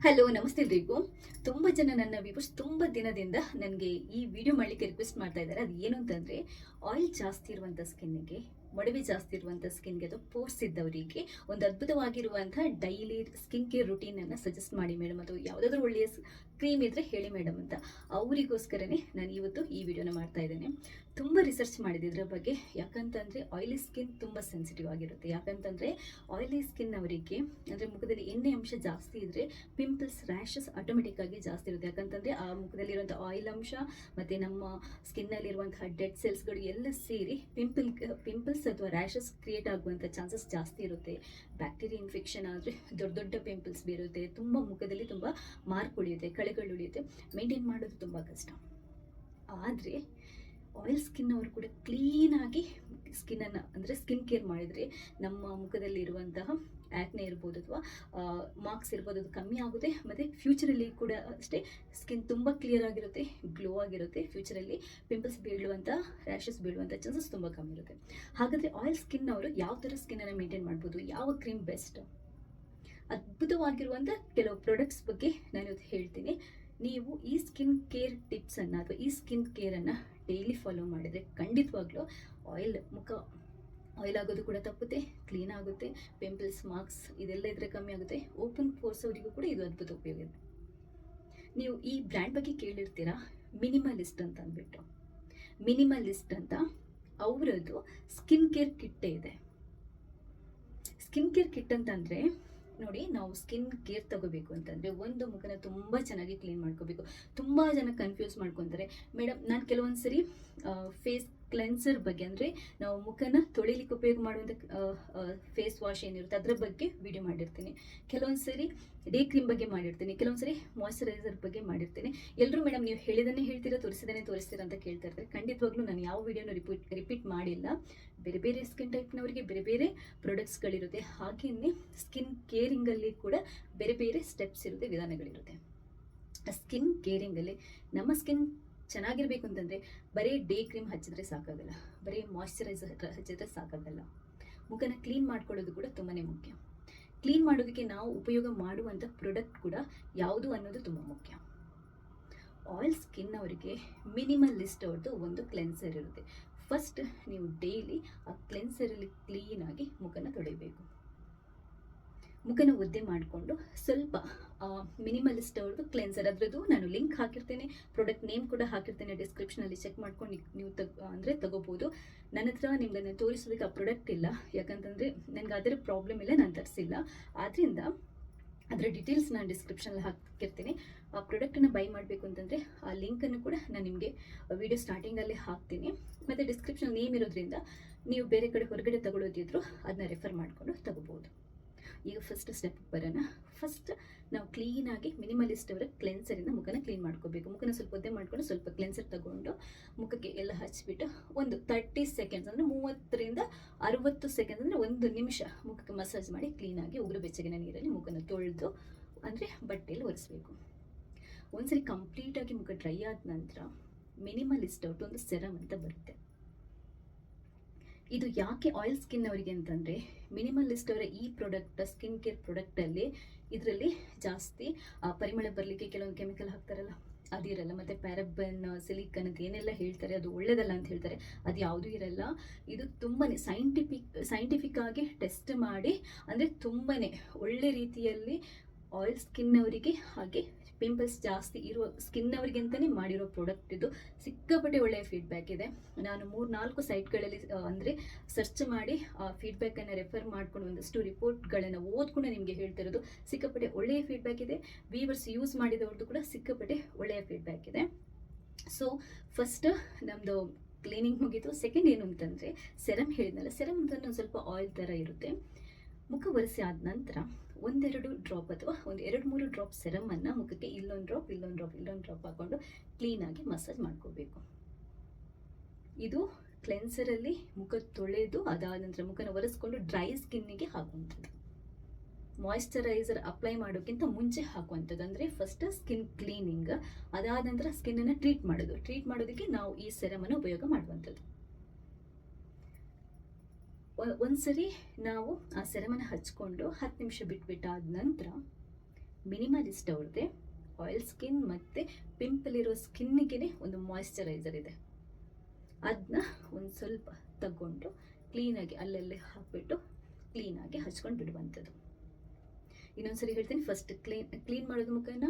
Hello ನಮಸ್ತೆ ಎಲ್ರಿಗೂ ತುಂಬ ಜನ ನನ್ನ ವ್ಯೂವರ್ಸ್ ತುಂಬ ದಿನದಿಂದ ನನಗೆ ಈ ವಿಡಿಯೋ ಮಾಡಲಿಕ್ಕೆ ರಿಕ್ವೆಸ್ಟ್ ಮಾಡ್ತಾ ಇದ್ದಾರೆ. ಅದು ಏನು ಅಂತಂದರೆ ಆಯಿಲ್ ಜಾಸ್ತಿ ಇರುವಂಥ ಸ್ಕಿನ್ನಿಗೆ ಮೊಡವೆ ಜಾಸ್ತಿ ಇರುವಂಥ ಸ್ಕಿನ್ಗೆ ಅಥವಾ ಪೋರ್ಸ್ ಇದ್ದವರಿಗೆ ಒಂದು ಅದ್ಭುತವಾಗಿರುವಂಥ ಡೈಲಿ ಸ್ಕಿನ್ ಕೇರ್ ರುಟೀನನ್ನು ಸಜೆಸ್ಟ್ ಮಾಡಿ ಮೇಡಮ್ ಅಥವಾ ಯಾವುದಾದ್ರೂ ಒಳ್ಳೆಯ ಕ್ರೀಮ್ ಇದ್ದರೆ ಹೇಳಿ ಮೇಡಮ್ ಅಂತ. ಅವರಿಗೋಸ್ಕರನೇ ನಾನು ಇವತ್ತು ಈ ವಿಡಿಯೋನ ಮಾಡ್ತಾ ಇದ್ದೇನೆ. ತುಂಬ ರಿಸರ್ಚ್ ಮಾಡಿದೆ ಇದರ ಬಗ್ಗೆ. ಯಾಕಂತಂದರೆ ಆಯಿಲಿ ಸ್ಕಿನ್ ತುಂಬ ಸೆನ್ಸಿಟಿವ್ ಆಗಿರುತ್ತೆ. ಯಾಕಂತಂದರೆ ಆಯಿಲಿ ಸ್ಕಿನ್ ಅವರಿಗೆ, ಅಂದರೆ ಮುಖದಲ್ಲಿ ಎಣ್ಣೆ ಅಂಶ ಜಾಸ್ತಿ ಇದ್ದರೆ ಪಿಂಪಲ್ಸ್ ರ್ಯಾಷಸ್ ಆಟೋಮೆಟಿಕ್ಕಾಗಿ ಜಾಸ್ತಿ ಇರುತ್ತೆ. ಯಾಕಂತಂದರೆ ಆ ಮುಖದಲ್ಲಿರುವಂಥ ಆಯಿಲ್ ಅಂಶ ಮತ್ತು ನಮ್ಮ ಸ್ಕಿನ್ನಲ್ಲಿರುವಂತಹ ಡೆಡ್ ಸೆಲ್ಸ್ಗಳು ಎಲ್ಲ ಸೇರಿ ಪಿಂಪಲ್ ಪಿಂಪಲ್ಸ್ ಅಥವಾ ರ್ಯಾಷಸ್ ಕ್ರಿಯೇಟ್ ಆಗುವಂಥ ಚಾನ್ಸಸ್ ಜಾಸ್ತಿ ಇರುತ್ತೆ. ಬ್ಯಾಕ್ಟೀರಿಯಾ ಇನ್ಫೆಕ್ಷನ್ ಆದರೆ ದೊಡ್ಡ ದೊಡ್ಡ ಪಿಂಪಲ್ಸ್ ಬೀರುತ್ತೆ ತುಂಬ ಮುಖದಲ್ಲಿ ತುಂಬ ಮಾರ್ಕ್ ಉಳಿಯುತ್ತೆ. ಕಳೆಗಳು ಉಳಿಯುತ್ತೆ. ಮೇಂಟೈನ್ ಮಾಡೋದು ತುಂಬ ಕಷ್ಟ. ಆದರೆ ಆಯಿಲ್ ಸ್ಕಿನ್ ಅವರು ಕೂಡ ಕ್ಲೀನಾಗಿ ಸ್ಕಿನ್ನನ್ನು ಅಂದರೆ ಸ್ಕಿನ್ ಕೇರ್ ಮಾಡಿದರೆ ನಮ್ಮ ಮುಖದಲ್ಲಿ ಇರುವಂತಹ ಆ್ಯಕ್ನೆ ಇರ್ಬೋದು ಅಥವಾ ಮಾರ್ಕ್ಸ್ ಇರ್ಬೋದು ಅದು ಕಮ್ಮಿ ಆಗುತ್ತೆ. ಮತ್ತು ಫ್ಯೂಚರಲ್ಲಿ ಕೂಡ ಅಷ್ಟೇ ಸ್ಕಿನ್ ತುಂಬ ಕ್ಲಿಯರ್ ಆಗಿರುತ್ತೆ ಗ್ಲೋ ಆಗಿರುತ್ತೆ. ಫ್ಯೂಚರಲ್ಲಿ ಪಿಂಪಲ್ಸ್ ಬೀಳುವಂಥ ರ್ಯಾಷಸ್ ಬೀಳುವಂಥ ಚಾನ್ಸಸ್ ತುಂಬ ಕಮ್ಮಿ ಇರುತ್ತೆ. ಹಾಗಾದರೆ ಆಯಿಲ್ ಸ್ಕಿನ್ ಅವರು ಯಾವ ಥರ ಸ್ಕಿನ್ನನ್ನು ಮೇಂಟೈನ್ ಮಾಡ್ಬೋದು? ಯಾವ ಕ್ರೀಮ್ ಬೆಸ್ಟ್ ಅದ್ಭುತವಾಗಿರುವಂಥ ಕೆಲವು ಪ್ರಾಡಕ್ಟ್ಸ್ ಬಗ್ಗೆ ನಾನು ಹೇಳ್ತೀನಿ. ನೀವು ಈ ಸ್ಕಿನ್ ಕೇರ್ ಟಿಪ್ಸನ್ನು ಅಥವಾ ಈ ಸ್ಕಿನ್ ಕೇರನ್ನು ಡೈಲಿ ಫಾಲೋ ಮಾಡಿದರೆ ಖಂಡಿತವಾಗ್ಲೂ ಆಯಿಲ್ ಮುಖ ಆಯಿಲ್ ಆಗೋದು ಕೂಡ ತಪ್ಪುತ್ತೆ ಕ್ಲೀನ್ ಆಗುತ್ತೆ ಪಿಂಪಲ್ಸ್ ಮಾರ್ಕ್ಸ್ ಇದೆಲ್ಲ ಇದ್ರೆ ಕಮ್ಮಿ ಆಗುತ್ತೆ ಓಪನ್ ಪೋರ್ಸ್ ಅವರಿಗೂ ಕೂಡ ಇದು ಅದ್ಭುತ ಉಪಯೋಗ ಇದೆ. ನೀವು ಈ ಬ್ರ್ಯಾಂಡ್ ಬಗ್ಗೆ ಕೇಳಿರ್ತೀರಾ? ಮಿನಿಮಲಿಸ್ಟ್ ಅಂತ ಅಂದ್ಬಿಟ್ಟು. ಮಿನಿಮಲಿಸ್ಟ್ ಅಂತ ಅವರದ್ದು ಸ್ಕಿನ್ ಕೇರ್ ಕಿಟ್ಟೇ ಇದೆ. ಸ್ಕಿನ್ ಕೇರ್ ಕಿಟ್ ಅಂತಂದರೆ ನೋಡಿ ನಾವು ಸ್ಕಿನ್ ಕೇರ್ ತಗೋಬೇಕು ಅಂತಂದರೆ ಒಂದು ಮುಖನ ತುಂಬ ಚೆನ್ನಾಗಿ ಕ್ಲೀನ್ ಮಾಡ್ಕೋಬೇಕು. ತುಂಬ ಜನ ಕನ್ಫ್ಯೂಸ್ ಮಾಡ್ಕೊತಾರೆ. ಮೇಡಮ್ ನಾನು ಕೆಲವೊಂದು ಸರಿ ಫೇಸ್ ಕ್ಲೆನ್ಸರ್ ಬಗ್ಗೆ ಅಂದರೆ ನಾವು ಮುಖನ ತೊಳಿಲಿಕ್ಕೆ ಉಪಯೋಗ ಮಾಡುವಂಥ ಫೇಸ್ ವಾಶ್ ಏನಿರುತ್ತೆ ಅದರ ಬಗ್ಗೆ ವಿಡಿಯೋ ಮಾಡಿರ್ತೀನಿ. ಕೆಲವೊಂದು ಸರಿ ಡೇ ಕ್ರೀಮ್ ಬಗ್ಗೆ ಮಾಡಿರ್ತೀನಿ ಕೆಲವೊಂದು ಸರಿ ಮಾಯಶ್ಚರೈಸರ್ ಬಗ್ಗೆ ಮಾಡಿರ್ತೀನಿ. ಎಲ್ಲರೂ ಮೇಡಮ್ ನೀವು ಹೇಳಿದನ್ನೇ ಹೇಳ್ತೀರಾ ತೋರಿಸಿದನ್ನೇ ತೋರಿಸ್ತೀರಾ ಅಂತ ಕೇಳ್ತಾ ಇರ್ತಾರೆ. ಖಂಡಿತವಾಗ್ಲೂ ನಾನು ಯಾವ ವಿಡಿಯೋನ ರಿಪೀಟ್ ರಿಪೀಟ್ ಮಾಡಿಲ್ಲ. ಬೇರೆ ಬೇರೆ ಸ್ಕಿನ್ ಟೈಪ್ನವರಿಗೆ ಬೇರೆ ಬೇರೆ ಪ್ರಾಡಕ್ಟ್ಸ್ಗಳಿರುತ್ತೆ ಹಾಗೆಯೇ ಸ್ಕಿನ್ ಕೇರಿಂಗಲ್ಲಿ ಕೂಡ ಬೇರೆ ಬೇರೆ ಸ್ಟೆಪ್ಸ್ ಇರುತ್ತೆ, ವಿಧಾನಗಳಿರುತ್ತೆ. ಸ್ಕಿನ್ ಕೇರಿಂಗಲ್ಲಿ ನಮ್ಮ ಸ್ಕಿನ್ ಚೆನ್ನಾಗಿರ್ಬೇಕು ಅಂತಂದರೆ ಬರೀ ಡೇ ಕ್ರೀಮ್ ಹಚ್ಚಿದ್ರೆ ಸಾಕಾಗಲ್ಲ, ಬರೀ ಮಾಯ್ಶ್ಚರೈಸರ್ ಹಚ್ಚಿದ್ರೆ ಸಾಕಾಗಲ್ಲ. ಮುಖನ ಕ್ಲೀನ್ ಮಾಡ್ಕೊಳ್ಳೋದು ಕೂಡ ತುಂಬಾ ಮುಖ್ಯ. ಕ್ಲೀನ್ ಮಾಡೋದಕ್ಕೆ ನಾವು ಉಪಯೋಗ ಮಾಡುವಂಥ ಪ್ರಾಡಕ್ಟ್ ಕೂಡ ಯಾವುದು ಅನ್ನೋದು ತುಂಬ ಮುಖ್ಯ. ಆಯಿಲ್ ಸ್ಕಿನ್ ಅವರಿಗೆ ಮಿನಿಮಲ್ ಲಿಸ್ಟ್ ಅವ್ರದ್ದು ಒಂದು ಕ್ಲೆನ್ಸರ್ ಇರುತ್ತೆ. ಫಸ್ಟ್ ನೀವು ಡೈಲಿ ಆ ಕ್ಲೆನ್ಸರಲ್ಲಿ ಕ್ಲೀನಾಗಿ ಮುಖನ ತೊಳಿಬೇಕು. ಮುಖನ ಒದ್ದೆ ಮಾಡಿಕೊಂಡು ಸ್ವಲ್ಪ ಮಿನಿಮಲಿಸ್ಟ್ ಅವ್ರದ್ದು ಕ್ಲೆನ್ಸರ್ ಅದರದ್ದು ನಾನು ಲಿಂಕ್ ಹಾಕಿರ್ತೇನೆ. ಪ್ರಾಡಕ್ಟ್ ನೇಮ್ ಕೂಡ ಹಾಕಿರ್ತೇನೆ ಡಿಸ್ಕ್ರಿಪ್ಷನಲ್ಲಿ ಚೆಕ್ ಮಾಡ್ಕೊಂಡು ನೀವು ತಗ, ಅಂದರೆ ತಗೋಬೋದು. ನನ್ನ ಹತ್ರ ನಿಮ್ಗೆ ನಾನು ತೋರಿಸೋದಕ್ಕೆ ಆ ಪ್ರಾಡಕ್ಟ್ ಇಲ್ಲ. ಯಾಕಂತಂದರೆ ನನಗೆ ಅದರ ಪ್ರಾಬ್ಲಮ್ ಇಲ್ಲ, ನಾನು ತರಿಸಿಲ್ಲ. ಆದ್ದರಿಂದ ಅದರ ಡೀಟೇಲ್ಸ್ ನಾನು ಡಿಸ್ಕ್ರಿಪ್ಷನಲ್ಲಿ ಹಾಕಿರ್ತೀನಿ. ಆ ಪ್ರಾಡಕ್ಟನ್ನು ಬೈ ಮಾಡಬೇಕು ಅಂತಂದರೆ ಆ ಲಿಂಕನ್ನು ಕೂಡ ನಾನು ನಿಮಗೆ ವಿಡಿಯೋ ಸ್ಟಾರ್ಟಿಂಗಲ್ಲಿ ಹಾಕ್ತೀನಿ. ಮತ್ತು ಡಿಸ್ಕ್ರಿಪ್ಷನ್ ನೇಮ್ ಇರೋದ್ರಿಂದ ನೀವು ಬೇರೆ ಕಡೆ ಹೊರಗಡೆ ತಗೊಳ್ಳೋದಿದ್ರು ಅದನ್ನ ರೆಫರ್ ಮಾಡಿಕೊಂಡು ತಗೋಬೋದು. ಈಗ ಫಸ್ಟ್ ಸ್ಟೆಪ್ ಬರೋಣ. ಫಸ್ಟ್ ನಾವು ಕ್ಲೀನಾಗಿ ಮಿನಿಮಲಿಸ್ಟ್ ಅವರ ಕ್ಲೆನ್ಸರಿಂದ ಮುಖನ ಕ್ಲೀನ್ ಮಾಡ್ಕೋಬೇಕು. ಮುಖನ ಸ್ವಲ್ಪ ಒದ್ದೆ ಮಾಡ್ಕೊಂಡು ಸ್ವಲ್ಪ ಕ್ಲೆನ್ಸರ್ ತಗೊಂಡು ಮುಖಕ್ಕೆ ಎಲ್ಲ ಹಚ್ಚಿಬಿಟ್ಟು ಒಂದು ತರ್ಟಿ ಸೆಕೆಂಡ್ಸ್ ಅಂದರೆ ಮೂವತ್ತರಿಂದ ಅರುವತ್ತು ಸೆಕೆಂಡ್ಸ್ ಅಂದರೆ ಒಂದು ನಿಮಿಷ ಮುಖಕ್ಕೆ ಮಸಾಜ್ ಮಾಡಿ ಕ್ಲೀನಾಗಿ ಉಗುರು ಬೆಚ್ಚಗಿನ ನೀರಲ್ಲಿ ಮುಖನ ತೊಳೆದು ಅಂದರೆ ಬಟ್ಟೆಯಲ್ಲಿ ಒರೆಸ್ಬೇಕು. ಒಂದ್ಸರಿ ಕಂಪ್ಲೀಟಾಗಿ ಮುಖ ಡ್ರೈ ಆದ ನಂತರ ಮಿನಿಮಲಿಸ್ಟ್ ಔಟ್ ಒಂದು ಸೆರಮ್ ಅಂತ ಬರುತ್ತೆ. ಇದು ಯಾಕೆ ಆಯಿಲ್ ಸ್ಕಿನ್ ಅವರಿಗೆ ಅಂತಂದರೆ ಮಿನಿಮಲಿಸ್ಟ್ ಅವರ ಈ ಪ್ರಾಡಕ್ಟ್ ಸ್ಕಿನ್ ಕೇರ್ ಪ್ರಾಡಕ್ಟಲ್ಲಿ ಇದರಲ್ಲಿ ಜಾಸ್ತಿ ಪರಿಮಳ ಬರಲಿಕ್ಕೆ ಕೆಲವೊಂದು ಕೆಮಿಕಲ್ ಹಾಕ್ತಾರಲ್ಲ ಅದಿರಲ್ಲ ಮತ್ತು ಪ್ಯಾರಬನ್ ಸಿಲಿಕನ್ ಅಂತ ಏನೆಲ್ಲ ಹೇಳ್ತಾರೆ, ಅದು ಒಳ್ಳೇದಲ್ಲ ಅಂತ ಹೇಳ್ತಾರೆ. ಅದು ಯಾವುದೂ ಇರಲ್ಲ. ಇದು ತುಂಬಾ ಸೈಂಟಿಫಿಕ್ ಸೈಂಟಿಫಿಕ್ ಆಗಿ ಟೆಸ್ಟ್ ಮಾಡಿ, ಅಂದರೆ ತುಂಬಾ ಒಳ್ಳೆ ರೀತಿಯಲ್ಲಿ ಆಯಿಲ್ ಸ್ಕಿನ್ ಅವರಿಗೆ ಹಾಗೆ ಪಿಂಪಲ್ಸ್ ಜಾಸ್ತಿ ಇರುವ ಸ್ಕಿನ್ ಅವರಿಗೆ ಅಂತಲೇ ಮಾಡಿರೋ ಪ್ರಾಡಕ್ಟ್ ಇದು. ಸಿಕ್ಕಾಪಟ್ಟೆ ಒಳ್ಳೆಯ ಫೀಡ್ಬ್ಯಾಕ್ ಇದೆ. ನಾನು ಮೂರು ನಾಲ್ಕು ಸೈಟ್ಗಳಲ್ಲಿ ಅಂದರೆ ಸರ್ಚ್ ಮಾಡಿ ಫೀಡ್ಬ್ಯಾಕನ್ನು ರೆಫರ್ ಮಾಡ್ಕೊಂಡು ಒಂದಷ್ಟು ರಿಪೋರ್ಟ್ಗಳನ್ನು ಓದ್ಕೊಂಡು ನಿಮಗೆ ಹೇಳ್ತಿರೋದು. ಸಿಕ್ಕಾಪಟ್ಟೆ ಒಳ್ಳೆಯ ಫೀಡ್ಬ್ಯಾಕ್ ಇದೆ. ವೀವರ್ಸ್ ಯೂಸ್ ಮಾಡಿದವ್ರದ್ದು ಕೂಡ ಸಿಕ್ಕಾಪಟ್ಟೆ ಒಳ್ಳೆಯ ಫೀಡ್ಬ್ಯಾಕ್ ಇದೆ. ಸೊ ಫಸ್ಟ್ ನಮ್ಮದು ಕ್ಲೀನಿಂಗ್ ಮುಗೀತು. ಸೆಕೆಂಡ್ ಏನು ಅಂತಂದರೆ ಸೆರಮ್ ಹೇಳಿದ್ನಲ್ಲ ಸೆರಮ್ ಅಂತಂದ್ರೆ ಒಂದು ಸ್ವಲ್ಪ ಆಯಿಲ್ ಥರ ಇರುತ್ತೆ. ಮುಖ ಒರೆಸಿ ಆದ ನಂತರ ಒಂದೆರಡು ಡ್ರಾಪ್ ಅಥವಾ ಒಂದು ಎರಡು ಮೂರು ಡ್ರಾಪ್ ಸೆರಮನ್ನು ಮುಖಕ್ಕೆ ಇಲ್ಲೊಂದು ಡ್ರಾಪ್ ಇಲ್ಲೊಂದು ಡ್ರಾಪ್ ಇಲ್ಲೊಂದು ಡ್ರಾಪ್ ಹಾಕ್ಕೊಂಡು ಕ್ಲೀನಾಗಿ ಮಸಾಜ್ ಮಾಡ್ಕೋಬೇಕು. ಇದು ಕ್ಲೆನ್ಸರಲ್ಲಿ ಮುಖ ತೊಳೆದು ಅದಾದ ನಂತರ ಮುಖನ ಒರೆಸ್ಕೊಂಡು ಡ್ರೈ ಸ್ಕಿನ್ನಿಗೆ ಹಾಕುವಂಥದ್ದು. ಮಾಯಿಶ್ಚರೈಸರ್ ಅಪ್ಲೈ ಮಾಡೋಕ್ಕಿಂತ ಮುಂಚೆ ಹಾಕುವಂಥದ್ದು. ಅಂದರೆ ಫಸ್ಟ್ ಸ್ಕಿನ್ ಕ್ಲೀನಿಂಗ್ ಅದಾದ ನಂತರ ಸ್ಕಿನ್ನನ್ನು ಟ್ರೀಟ್ ಮಾಡೋದು. ಟ್ರೀಟ್ ಮಾಡೋದಕ್ಕೆ ನಾವು ಈ ಸೆರಮನ್ನು ಉಪಯೋಗ ಮಾಡುವಂಥದ್ದು. ಒಂದ್ಸರಿ ನಾವು ಆ ಸೆರೆಮನ ಹಚ್ಕೊಂಡು ಹತ್ತು ನಿಮಿಷ ಬಿಟ್ಬಿಟ್ಟಾದ ನಂತರ ಮಿನಿಮಲಿಸ್ಟ್ ಅವ್ರದ್ದೇ ಆಯಿಲ್ ಸ್ಕಿನ್ ಮತ್ತು ಪಿಂಪಲ್ ಇರೋ ಸ್ಕಿನ್ನಿಗೆ ಒಂದು ಮಾಯಿಶ್ಚರೈಸರ್ ಇದೆ. ಅದನ್ನ ಒಂದು ಸ್ವಲ್ಪ ತಗೊಂಡು ಕ್ಲೀನಾಗಿ ಅಲ್ಲಲ್ಲಿ ಹಾಕಿಬಿಟ್ಟು ಕ್ಲೀನಾಗಿ ಹಚ್ಕೊಂಡು ಬಿಡುವಂಥದ್ದು. ಇನ್ನೊಂದ್ಸರಿ ಹೇಳ್ತೀನಿ ಫಸ್ಟ್ ಕ್ಲೀನ್ ಕ್ಲೀನ್ ಮಾಡೋದ್ರ ಮುಖಾನ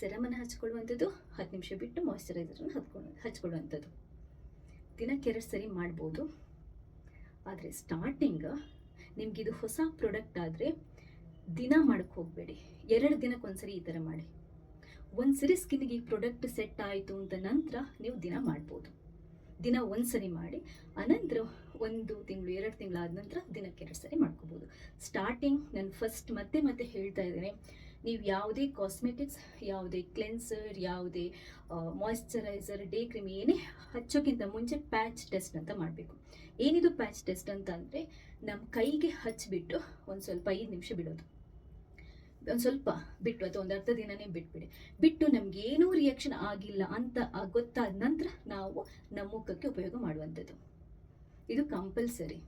ಸೆರಮನ್ನು ಹಚ್ಕೊಳ್ಳುವಂಥದ್ದು, ಹತ್ತು ನಿಮಿಷ ಬಿಟ್ಟು ಮಾಯಿಶ್ಚರೈಸರನ್ನು ಹಚ್ಕೊಳ್ಳೋ ಹಚ್ಕೊಳ್ಳುವಂಥದ್ದು. ದಿನಕ್ಕೆ ಎರಡು ಸರಿ ಮಾಡ್ಬೋದು. ಆದರೆ ಸ್ಟಾರ್ಟಿಂಗ್ ನಿಮಗಿದು ಹೊಸ ಪ್ರಾಡಕ್ಟ್ ಆದರೆ ದಿನ ಮಾಡೋಕ್ಕೆ ಹೋಗಬೇಡಿ. ಎರಡು ದಿನಕ್ಕೊಂದ್ಸರಿ ಈ ಥರ ಮಾಡಿ. ಒಂದು ಸರಿ ಸ್ಕಿನ್ನಿಗೆ ಈ ಪ್ರಾಡಕ್ಟ್ ಸೆಟ್ ಆಯಿತು ಅಂತ ನಂತರ ನೀವು ದಿನ ಮಾಡ್ಬೋದು. ದಿನ ಒಂದು ಸರಿ ಮಾಡಿ ಅನಂತರ ಒಂದು ತಿಂಗಳು, ಎರಡು ತಿಂಗಳಾದ ನಂತರ ದಿನಕ್ಕೆ ಎರಡು ಸರಿ ಮಾಡ್ಕೋಬೋದು. ಸ್ಟಾರ್ಟಿಂಗ್ ನಾನು ಫಸ್ಟ್ ಮತ್ತೆ ಮತ್ತೆ ಹೇಳ್ತಾ ಇದ್ದೇನೆ. ನೀವು ಯಾವುದೇ ಕಾಸ್ಮೆಟಿಕ್ಸ್ ಯಾವುದೇ ಕ್ಲೆನ್ಸರ್ ಯಾವುದೇ ಮಾಯಿಶ್ಚರೈಸರ್ ಡೇ ಕ್ರೀಮ್ ಏನೇ ಹಚ್ಚೋಕ್ಕಿಂತ ಮುಂಚೆ ಪ್ಯಾಚ್ ಟೆಸ್ಟ್ ಅಂತ ಮಾಡಬೇಕು. ಏನಿದು ಪ್ಯಾಚ್ ಟೆಸ್ಟ್ ಅಂತ ಅಂದರೆ ನಮ್ಮ ಕೈಗೆ ಹಚ್ಚಿಬಿಟ್ಟು ಒಂದು ಸ್ವಲ್ಪ ಐದು ನಿಮಿಷ ಬಿಡೋದು. ಒಂದು ಸ್ವಲ್ಪ ಬಿಟ್ಟು, ಅಥವಾ ಒಂದು ಅರ್ಧ ದಿನನೇ ಬಿಟ್ಬಿಡಿ. ಬಿಟ್ಟು ನಮ್ಗೆ ಏನೂ ರಿಯಾಕ್ಷನ್ ಆಗಿಲ್ಲ ಅಂತ ಗೊತ್ತಾದ ನಂತರ ನಾವು ನಮ್ಮ ಮುಖಕ್ಕೆ ಉಪಯೋಗ ಮಾಡುವಂಥದ್ದು. ಇದು ಕಂಪಲ್ಸರಿ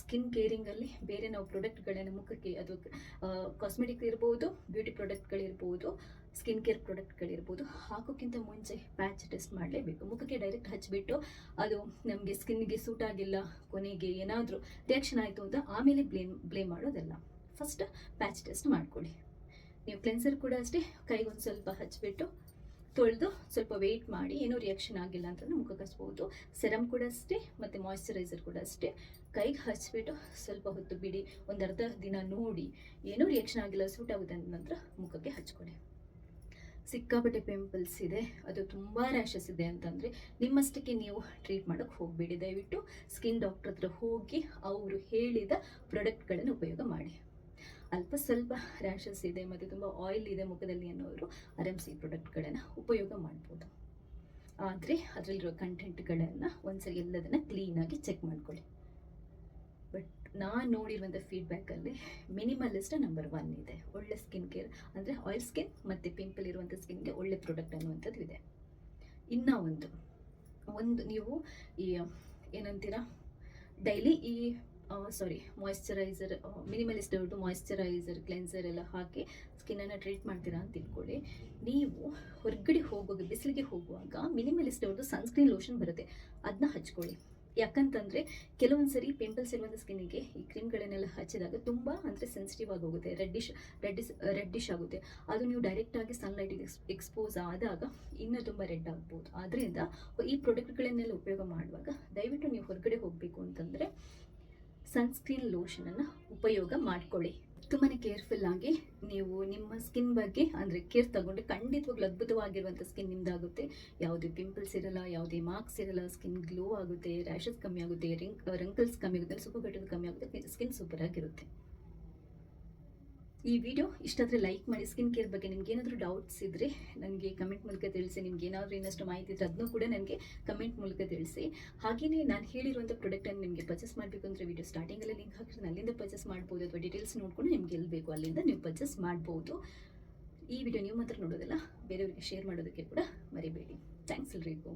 ಸ್ಕಿನ್ ಕೇರಿಂಗಲ್ಲಿ ಬೇರೆ ನಾವು ಪ್ರಾಡಕ್ಟ್ಗಳನ್ನು ಮುಖಕ್ಕೆ ಅದು ಕಾಸ್ಮೆಟಿಕ್ ಇರ್ಬೋದು ಬ್ಯೂಟಿ ಪ್ರಾಡಕ್ಟ್ಗಳಿರ್ಬೋದು ಸ್ಕಿನ್ ಕೇರ್ ಪ್ರಾಡಕ್ಟ್ಗಳಿರ್ಬೋದು, ಹಾಕೋಕ್ಕಿಂತ ಮುಂಚೆ ಪ್ಯಾಚ್ ಟೆಸ್ಟ್ ಮಾಡಲೇಬೇಕು. ಮುಖಕ್ಕೆ ಡೈರೆಕ್ಟ್ ಹಚ್ಚಿಬಿಟ್ಟು ಅದು ನಮಗೆ ಸ್ಕಿನ್ಗೆ ಸೂಟ್ ಆಗಿಲ್ಲ, ಕೊನೆಗೆ ಏನಾದರೂ ರಿಯಾಕ್ಷನ್ ಆಯಿತು ಅಂತ ಆಮೇಲೆ ಬ್ಲೇಮ್ ಬ್ಲೇಮ್ ಮಾಡೋದಲ್ಲ. ಫಸ್ಟ್ ಪ್ಯಾಚ್ ಟೆಸ್ಟ್ ಮಾಡ್ಕೊಳ್ಳಿ. ನೀವು ಕ್ಲೆನ್ಸರ್ ಕೂಡ ಅಷ್ಟೇ, ಕೈಗೊಂದು ಸ್ವಲ್ಪ ಹಚ್ಚಿಬಿಟ್ಟು ತೊಳೆದು ಸ್ವಲ್ಪ ವೆಯ್ಟ್ ಮಾಡಿ, ಏನೂ ರಿಯಾಕ್ಷನ್ ಆಗಿಲ್ಲ ಅಂತಂದ್ರೆ ಮುಖಕ್ಕೆ ಹಚ್ಬೋದು. ಸೆರಮ್ ಕೂಡ ಅಷ್ಟೇ, ಮತ್ತು ಮಾಯ್ಶ್ಚರೈಸರ್ ಕೂಡ ಅಷ್ಟೇ. ಕೈಗೆ ಹಚ್ಚಿಬಿಟ್ಟು ಸ್ವಲ್ಪ ಹೊತ್ತು ಬಿಡಿ ಒಂದು ಅರ್ಧ ದಿನ ನೋಡಿ. ಏನೂ ರಿಯಾಕ್ಷನ್ ಆಗಿಲ್ಲ ಸೂಟ್ ಆಗುತ್ತೆ ಅಂದ ನಂತರ ಮುಖಕ್ಕೆ ಹಚ್ಕೊಳ್ಳಿ ಸಿಕ್ಕಾಪಟ್ಟೆ ಪಿಂಪಲ್ಸ್ ಇದೆ. ಅದು ತುಂಬ ರ್ಯಾಷಸ್ ಇದೆ ಅಂತಂದರೆ ನಿಮ್ಮಷ್ಟಕ್ಕೆ ನೀವು ಟ್ರೀಟ್ ಮಾಡೋಕ್ಕೆ ಹೋಗಬೇಡಿ. ದಯವಿಟ್ಟು ಸ್ಕಿನ್ ಡಾಕ್ಟ್ರ್ ಹತ್ರ ಹೋಗಿ ಅವರು ಹೇಳಿದ ಪ್ರಾಡಕ್ಟ್ಗಳನ್ನು ಉಪಯೋಗ ಮಾಡಿ. ಅಲ್ಪ ಸ್ವಲ್ಪ ರ್ಯಾಷಸ್ ಇದೆ ಮತ್ತು ತುಂಬ ಆಯಿಲ್ ಇದೆ ಮುಖದಲ್ಲಿ ಅನ್ನೋರು ಸಿ ಪ್ರಾಡಕ್ಟ್ಗಳನ್ನು ಉಪಯೋಗ ಮಾಡ್ಬೋದು. ಆದರೆ ಅದರಲ್ಲಿರೋ ಕಂಟೆಂಟ್ಗಳನ್ನು ಒಂದ್ಸರಿ ಎಲ್ಲದನ್ನು ಕ್ಲೀನಾಗಿ ಚೆಕ್ ಮಾಡ್ಕೊಳ್ಳಿ. ನಾನು ನೋಡಿರುವಂಥ ಫೀಡ್ಬ್ಯಾಕಲ್ಲಿ ಮಿನಿಮಲಿಸ್ಟ ನಂಬರ್ ಒನ್ ಇದೆ. ಒಳ್ಳೆ ಸ್ಕಿನ್ ಕೇರ್ ಅಂದರೆ ಆಯಿಲ್ ಸ್ಕಿನ್ ಮತ್ತು ಪಿಂಪಲ್ ಇರುವಂಥ ಸ್ಕಿನ್ಗೆ ಒಳ್ಳೆ ಪ್ರಾಡಕ್ಟ್ ಅನ್ನುವಂಥದ್ದು ಇದೆ. ಇನ್ನೂ ಒಂದು. ಒಂದು ನೀವು ಈ, ಏನಂತೀರ? ಡೈಲಿ ಈ ಸಾರಿ ಮಾಯ್ಶ್ಚರೈಸರ್ ಮಿನಿಮಲಿಸ್ಟ್ ಅವ್ರದ್ದು ಮಾಯಿಶ್ಚರೈಸರ್ ಕ್ಲೆನ್ಸರ್ ಎಲ್ಲ ಹಾಕಿ ಸ್ಕಿನ್ನನ್ನು ಟ್ರೀಟ್ ಮಾಡ್ತೀರಾ ಅಂತ ತಿಳ್ಕೊಳ್ಳಿ. ನೀವು ಹೊರಗಡೆ ಹೋಗುವಾಗ, ಬಿಸಿಲಿಗೆ ಹೋಗುವಾಗ ಮಿನಿಮಲಿಸ್ಟ್ ಅವ್ರದ್ದು ಸನ್ಸ್ಕ್ರೀನ್ ಲೋಷನ್ ಬರುತ್ತೆ. ಅದನ್ನ ಹಚ್ಕೊಳ್ಳಿ. ಯಾಕಂತಂದರೆ ಕೆಲವೊಂದು ಸರಿ ಪಿಂಪಲ್ಸ್ ಇರುವಂಥ ಸ್ಕಿನ್ನಿಗೆ ಈ ಕ್ರೀಮ್ಗಳನ್ನೆಲ್ಲ ಹಚ್ಚಿದಾಗ ತುಂಬ ಅಂದರೆ ಸೆನ್ಸಿಟಿವ್ ಆಗಿ ಹೋಗುತ್ತೆ ರೆಡ್ಡಿಶ್ ರೆಡ್ಡಿಸ್ ರೆಡ್ಡಿಶ್ ಆಗುತ್ತೆ. ಅದು ನೀವು ಡೈರೆಕ್ಟಾಗಿ ಸನ್ಲೈಟಿಗೆ ಎಕ್ಸ್ಪೋಸ್ ಆದಾಗ ಇನ್ನೂ ತುಂಬ ರೆಡ್ ಆಗ್ಬೋದು. ಆದ್ದರಿಂದ ಈ ಪ್ರಾಡಕ್ಟ್ಗಳನ್ನೆಲ್ಲ ಉಪಯೋಗ ಮಾಡುವಾಗ ದಯವಿಟ್ಟು ನೀವು ಹೊರಗಡೆ ಹೋಗಬೇಕು ಅಂತಂದರೆ ಸನ್ಸ್ಕ್ರೀನ್ ಲೋಷನನ್ನು ಉಪಯೋಗ ಮಾಡಿಕೊಳ್ಳಿ. ತುಂಬಾ ಕೇರ್ಫುಲ್ ಆಗಿ ನೀವು ನಿಮ್ಮ ಸ್ಕಿನ್ ಬಗ್ಗೆ, ಅಂದರೆ ಕೇರ್ ತಗೊಂಡು ಖಂಡಿತವಾಗ್ಲೂ ಅದ್ಭುತವಾಗಿರುವಂಥ ಸ್ಕಿನ್ ನಿಮ್ದಾಗುತ್ತೆ. ಯಾವುದೇ ಪಿಂಪಲ್ಸ್ ಇರಲ್ಲ, ಯಾವುದೇ ಮಾರ್ಕ್ಸ್ ಇರಲ್ಲ ಸ್ಕಿನ್ ಗ್ಲೋ ಆಗುತ್ತೆ ರ್ಯಾಷಸ್ ಕಮ್ಮಿ ಆಗುತ್ತೆ ರಿಂಕ್ ರಂಕಲ್ಸ್ ಕಮ್ಮಿ ಆಗುತ್ತೆ, ಸುಕ್ಕುಗಟ್ಟೋದು ಕಮ್ಮಿ ಆಗುತ್ತೆ ಸ್ಕಿನ್ ಸೂಪರ್ ಆಗಿರುತ್ತೆ. ಈ ವಿಡಿಯೋ ಇಷ್ಟಾದರೆ ಲೈಕ್ ಮಾಡಿ ಸ್ಕಿನ್ ಕೇರ್ ಬಗ್ಗೆ ನಿಮ್ಗೆ ಏನಾದರೂ ಡೌಟ್ಸ್ ಇದ್ದರೆ ನನಗೆ ಕಮೆಂಟ್ ಮೂಲಕ ತಿಳಿಸಿ, ನಿಮ್ಗೆ ಏನಾದರೂ ಇನ್ನಷ್ಟು ಮಾಹಿತಿ ಇದ್ದರೆ ಅದನ್ನು ಕೂಡ ನನಗೆ ಕಮೆಂಟ್ ಮೂಲಕ ತಿಳಿಸಿ. ಹಾಗೆಯೇ ನಾನು ಹೇಳಿರುವಂಥ ಪ್ರಾಡಕ್ಟನ್ನು ನಿಮಗೆ ಪರ್ಚೇಸ್ ಮಾಡಬೇಕು ಅಂದರೆ ವಿಡಿಯೋ ಸ್ಟಾರ್ಟಿಂಗಲ್ಲಿ ಲಿಂಕ್ ಹಾಕಿದ್ರೆ ಅಲ್ಲಿಂದ ಪರ್ಚೇಸ್ ಮಾಡ್ಬೋದು ಅಥವಾ ಡೀಟೇಲ್ಸ್ ನೋಡಿಕೊಂಡು ನಿಮ್ಗೆ ಎಲ್ಲಿ ಬೇಕು ಅಲ್ಲಿಂದ ನೀವು ಪರ್ಚೇಸ್ ಮಾಡ್ಬೋದು. ಈ ವಿಡಿಯೋ ನೀವು ಮಾತ್ರ ನೋಡೋದಿಲ್ಲ, ಬೇರೆಯವರಿಗೆ ಶೇರ್ ಮಾಡೋದಕ್ಕೆ ಕೂಡ ಮರಿಬೇಡಿ. ಥ್ಯಾಂಕ್ಸ್ ಎಲ್ರಿಗೂ.